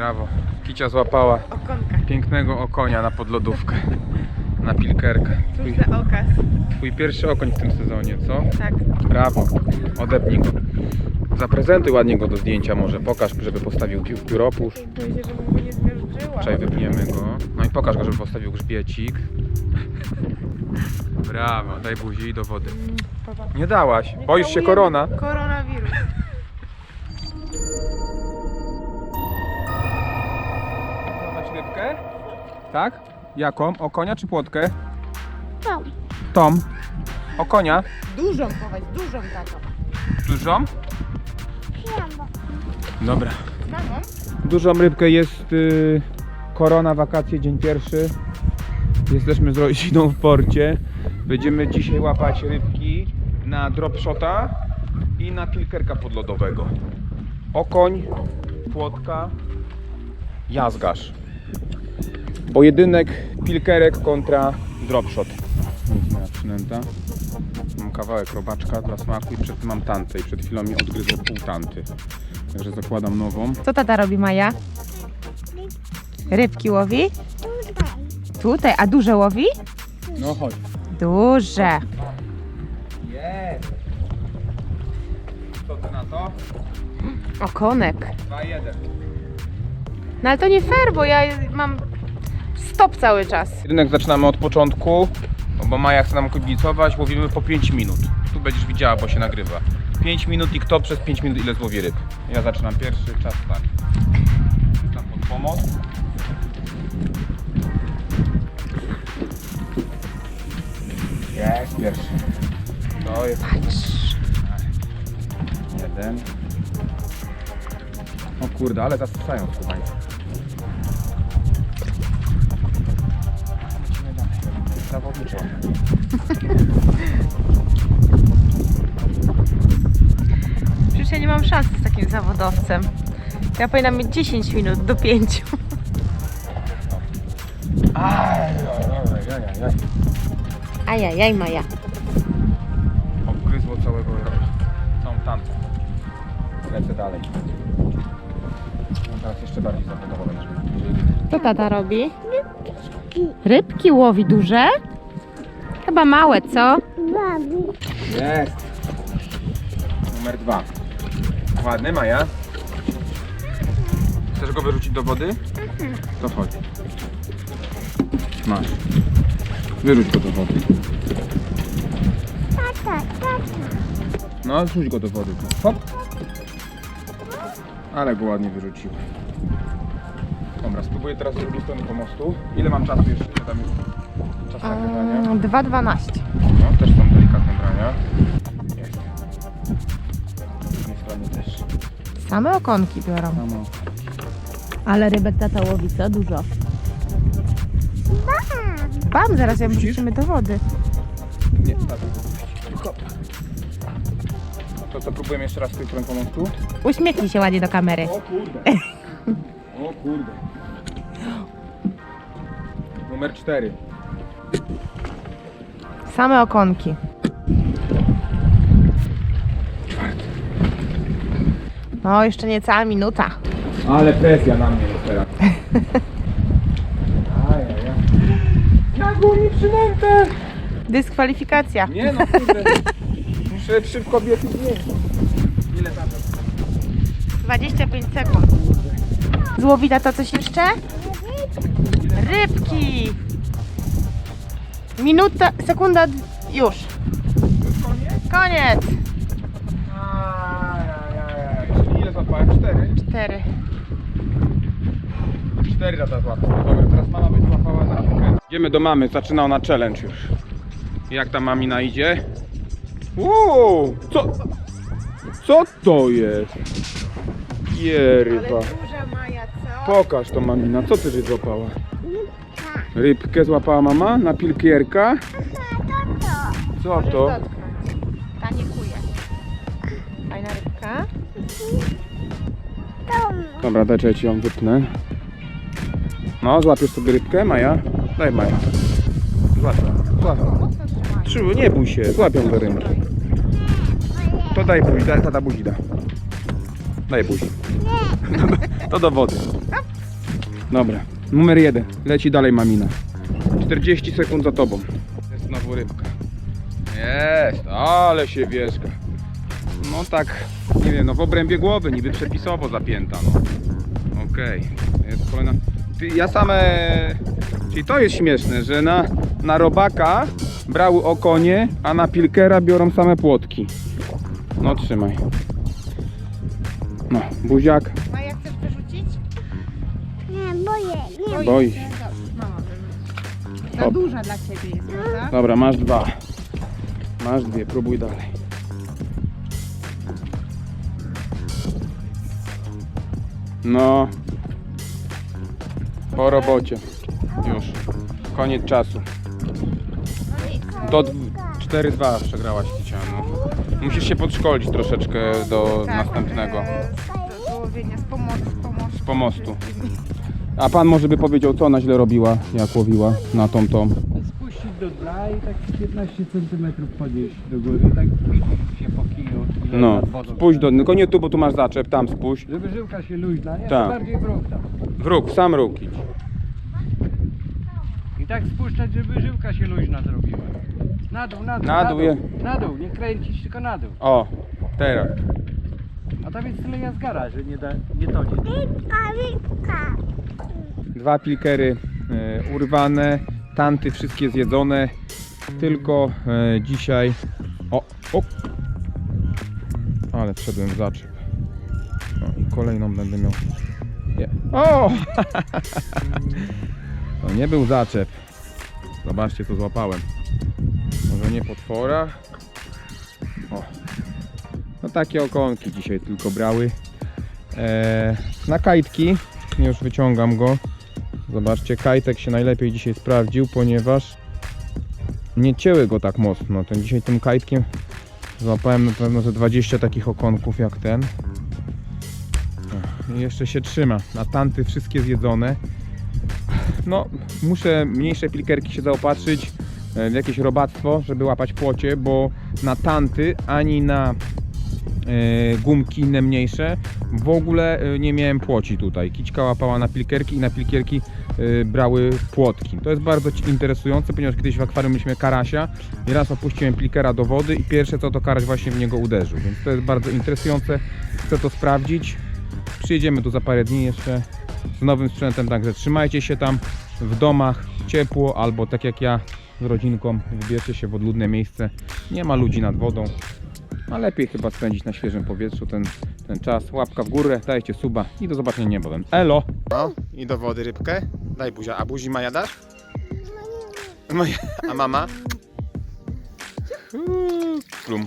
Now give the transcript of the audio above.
Brawo. Kicia złapała Okonka. pięknego okonia na podlodówkę. Na pilkerkę. Twój, Cóż za okaz. twój pierwszy okoń w tym sezonie, co? Tak. Brawo. Odepnij go. Zaprezentuj ładnie go do zdjęcia może. Pokaż, żeby postawił pił- pióropusz. Boję się, żebym go nie zmierzyła. Czekaj, wypniemy go. No i pokaż go, żeby postawił grzbiecik. Brawo. Daj buzi i do wody. Nie dałaś. Boisz się korona? Koronawirus. Rybkę? Tak? Jaką? O konia czy płotkę? Tom. Tom. O konia? Dużą chować, dużą taką. Dużą? Brawo. Dobra. Mamą? Dużą rybkę jest y, korona, wakacje, dzień pierwszy. Jesteśmy z rodziną w porcie. Będziemy dzisiaj łapać rybki na dropshota i na pilkerka podlodowego. Okoń, płotka, jazgarz. Pojedynek pilkerek kontra dropshot. Moja przynęta. Mam kawałek robaczka dla smaku i przed tym mam tantę i przed chwilą mi odgryzło pół tanty. Także zakładam nową. Co tata robi, Maja? Rybki łowi? Tutaj. Tutaj, a duże łowi? No chodź. Duże. Jest. Co ty na to? Okonek. 2-1. No ale to nie fair, bo ja mam stop cały czas. Rynek zaczynamy od początku, bo Maja chce nam kibicować, łowimy po 5 minut. Tu będziesz widziała, bo się nagrywa. 5 minut i kto przez 5 minut ile złowi ryb. Ja zaczynam pierwszy, czas tak. Tam pod pomoc. Jest pierwszy. To jest jeden. O kurde, ale zasysają skubańcy. Zawodniczo. Przecież ja nie mam szans z takim zawodowcem. Ja powinnam mieć 10 minut do 5. Aj, aj, aj, aj, aj. Ajajaj, Maja. Obgryzło całego całą tantę. Lecę dalej. No teraz jeszcze bardziej zawodowo będziemy. Co tata robi? Rybki łowi duże? Chyba małe, co? Jest. Numer dwa. Ładny, Maja. Chcesz go wyrzucić do wody? To chodź. Masz. Wyrzuć go do wody. Tata, tata. No, rzuć go do wody. Hop. Ale go ładnie wyrzucił. Dobra, spróbuję teraz z drugiej strony pomostu. Ile mam czasu jeszcze? Tam jest czas nagrywania? 2,12. No, też są delikatne brania. Jest. Z drugiej strony też. Same okonki biorą. Samo. Ale rybek tata łowi, co? Dużo. Bam. Bam, zaraz ją wrzucimy do wody. Nie, tak. Hop. To co, próbujemy jeszcze raz z tej strony pomostu? Uśmiechnij się ładnie do kamery. O kurde. O kurde. Numer cztery. Same okonki. No, jeszcze niecała minuta. Ale presja na mnie jest teraz. Ajajaj. Ja go nie przynętę! Dyskwalifikacja. Nie no kurde. Muszę szybko biec i zjeść. Ile tam? 25 sekund. Złowi tata coś jeszcze? Rybki. Minuta, sekunda, już. Koniec? Koniec. Ajajaj. Jeszcze ile złapałem? Cztery? Cztery. Cztery lata złapał. Dobra, teraz mama będzie łapała na rękę. Idziemy do mamy, zaczyna ona challenge już. Jak ta mamina idzie? Uuu, co? Co to jest? Je ryba. duża Maja, co? Pokaż to mamina, co ty złapała? Rybkę złapała mama na pilkierka? Co to? Ta nie kuje. Fajna rybka. Dobra, daj, ja ci ją wypnę. No, złapiesz sobie rybkę, Maja? Daj Maja. Złap. Złap. Nie bój się, złapią do ręki. To daj buzi, daj, tata buzi da. Daj buzi. To do wody. Dobra, numer jeden. Leci dalej mamina. 40 sekund za tobą. Jest znowu rybka. Jest, ale się wierzga. No tak, nie wiem, no w obrębie głowy, niby przepisowo zapięta, no. Okej, jest kolejna. Ja same... Czyli to jest śmieszne, że na, na robaka brały okonie, a na pilkera biorą same płotki. No trzymaj. No, buziak, boję, nie. boi się. Mama. Za Hop. duża dla Ciebie jest, prawda? Dobra, masz dwa. Masz dwie, próbuj dalej. No. Po robocie. Już. Koniec czasu. Do dw- 4-2 przegrałaś Kiciano. Musisz się podszkolić troszeczkę do Tak, następnego. e, łowienia z pomocy, z pomocy. Z pomostu. A pan może by powiedział, co ona źle robiła, jak łowiła na tą tą. Spuścić do dna i tak 15 cm podnieść do góry, tak się po kiju. ile No, nad wodą. spójrz do, tylko nie tu, bo tu masz zaczep, tam spójrz. Żeby żyłka się luźna, nie? Tak. Bardziej wróg tam. Wróg, sam róg idź. I tak spuszczać, żeby żyłka się luźna zrobiła. Na dół, na dół, Na dół je. Na dół, nie kręcić, tylko na dół. O, teraz. A tam jest tyle jazgara, że nie, da, nie tonie. Rybka, rybka. Dwa pilkery e, urwane, tanty wszystkie zjedzone. Tylko e, dzisiaj. O, o! Ale wszedłem w zaczep. No i kolejną będę miał. Nie. O! To nie był zaczep. Zobaczcie co złapałem. Może nie potwora. O. No takie okonki dzisiaj tylko brały. E, na kajtki już wyciągam go. Zobaczcie, kajtek się najlepiej dzisiaj sprawdził, ponieważ nie cięły go tak mocno. Ten dzisiaj tym kajtkiem złapałem na pewno ze 20 takich okonków jak ten. I jeszcze się trzyma. Na tanty wszystkie zjedzone. No, muszę mniejsze pilkerki się zaopatrzyć e, w jakieś robactwo, żeby łapać płocie, bo na tanty ani na e, gumki inne mniejsze w ogóle e, nie miałem płoci tutaj. Kićka łapała na pilkerki i na pilkerki e, brały płotki. To jest bardzo interesujące, ponieważ kiedyś w akwarium mieliśmy karasia i raz opuściłem pilkera do wody i pierwsze co to karaś właśnie w niego uderzył, więc to jest bardzo interesujące. Chcę to sprawdzić. Przyjedziemy tu za parę dni jeszcze z nowym sprzętem, także trzymajcie się tam w domach, ciepło albo tak jak ja z rodzinką wybierzcie się w odludne miejsce. Nie ma ludzi nad wodą, a lepiej chyba spędzić na świeżym powietrzu ten, ten czas. Łapka w górę, dajcie suba i do zobaczenia niebawem. Elo! No i do wody rybkę. Daj buzia. A buzi Maja dasz? Moja. A mama? Plum.